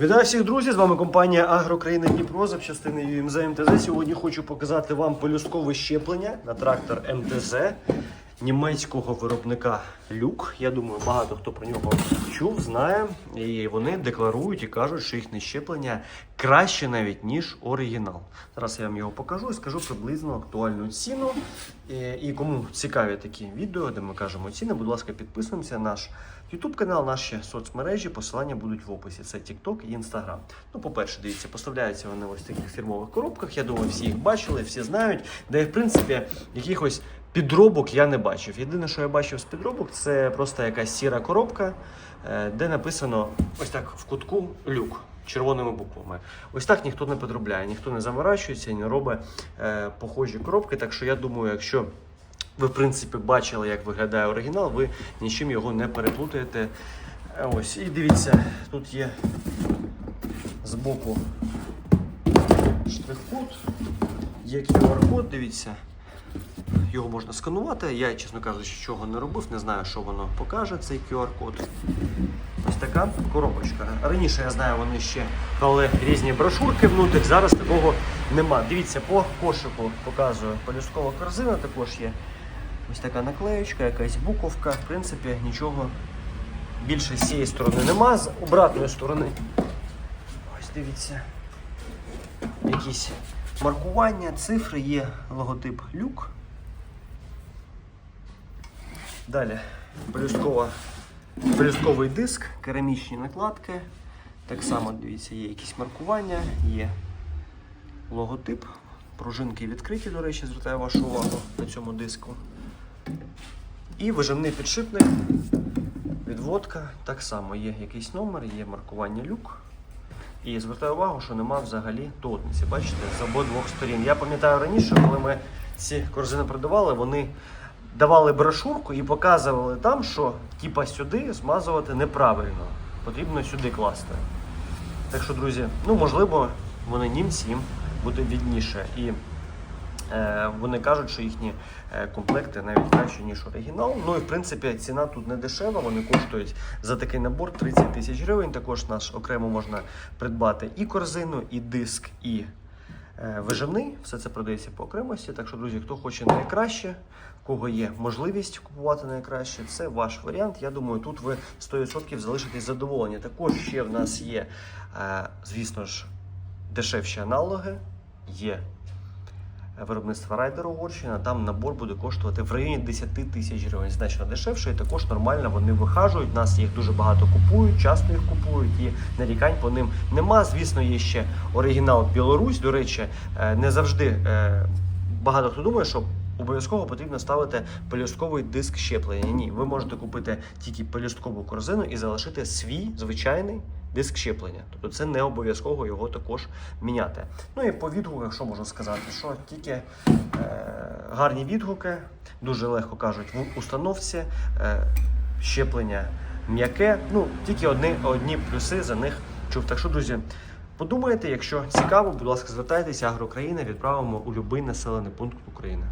Вітаю всіх друзі! З вами компанія Агрокраїна Дніпро запчастини ЮМЗ МТЗ. Сьогодні хочу показати вам полюскове щеплення на трактор МТЗ німецького виробника Люк. Я думаю, багато хто про нього чув, знає. І вони декларують і кажуть, що їхнє щеплення краще навіть ніж оригінал. Зараз я вам його покажу і скажу приблизно актуальну ціну. І, кому цікаві такі відео, де ми кажемо ціни, будь ласка, підписуємося на наш YouTube канал, наші соцмережі, посилання будуть в описі. Це TikTok і Instagram. Ну, по-перше, дивіться, поставляються вони ось в таких фірмових коробках. Я думаю, всі їх бачили, всі знають. Де, в принципі, якихось підробок я не бачив. Єдине, що я бачив з підробок, це просто якась сіра коробка, е, де написано ось так в кутку люк. Червоними буквами. Ось так ніхто не підробляє, ніхто не заморачується не робить е, похожі коробки. Так що я думаю, якщо ви, в принципі, бачили, як виглядає оригінал, ви нічим його не переплутаєте. Е, Ось, і дивіться, тут є збоку штрих-код, є QR-код, дивіться. Його можна сканувати. Я, чесно кажучи, чого не робив, не знаю, що воно покаже, цей QR-код. Ось така коробочка. Раніше я знаю, вони ще клали різні брошурки внутрі, зараз такого нема. Дивіться, по кошику показую полюскова корзина, також є ось така наклеючка, якась буковка. В принципі, нічого більше з цієї сторони нема, з обратної сторони. Ось дивіться. Якісь маркування, цифри, є логотип люк. Далі полюскова Пелюстковий диск, керамічні накладки. Так само, дивіться, є якісь маркування, є логотип. Пружинки відкриті, до речі, звертаю вашу увагу на цьому диску. І вижимний підшипник, відводка. Так само є якийсь номер, є маркування люк. І звертаю увагу, що нема взагалі тотниці. Бачите, з обидвох сторін. Я пам'ятаю раніше, коли ми ці корзини продавали, вони давали брошурку і показували там, що типа сюди змазувати неправильно. Потрібно сюди класти. Так що, друзі, ну можливо, вони німці їм буде відніше. І е, вони кажуть, що їхні е, комплекти навіть краще, ніж оригінал. Ну і в принципі ціна тут не дешева. Вони коштують за такий набор 30 тисяч гривень. Також наш окремо можна придбати і корзину, і диск, і виживний. Все це продається по окремості. Так що, друзі, хто хоче найкраще, в кого є можливість купувати найкраще, це ваш варіант. Я думаю, тут ви 100% залишитесь задоволені. Також ще в нас є, е, звісно ж, дешевші аналоги. Є виробництва Райдер Угорщина. Там набор буде коштувати в районі 10 тисяч гривень. Значно дешевше, і також нормально вони вихажують. Нас їх дуже багато купують, часто їх купують, і нарікань по ним нема. Звісно, є ще оригінал Білорусь. До речі, е, не завжди е, багато хто думає, що. Обов'язково потрібно ставити пелюстковий диск щеплення. Ні, ви можете купити тільки пелюсткову корзину і залишити свій звичайний диск щеплення. Тобто це не обов'язково його також міняти. Ну і по відгуках, що можу сказати, що тільки е, гарні відгуки, дуже легко кажуть в установці, е, щеплення м'яке. Ну, тільки одні, одні плюси за них чув. Так що, друзі, подумайте, якщо цікаво, будь ласка, звертайтеся, Агрокраїна відправимо у будь-який населений пункт України.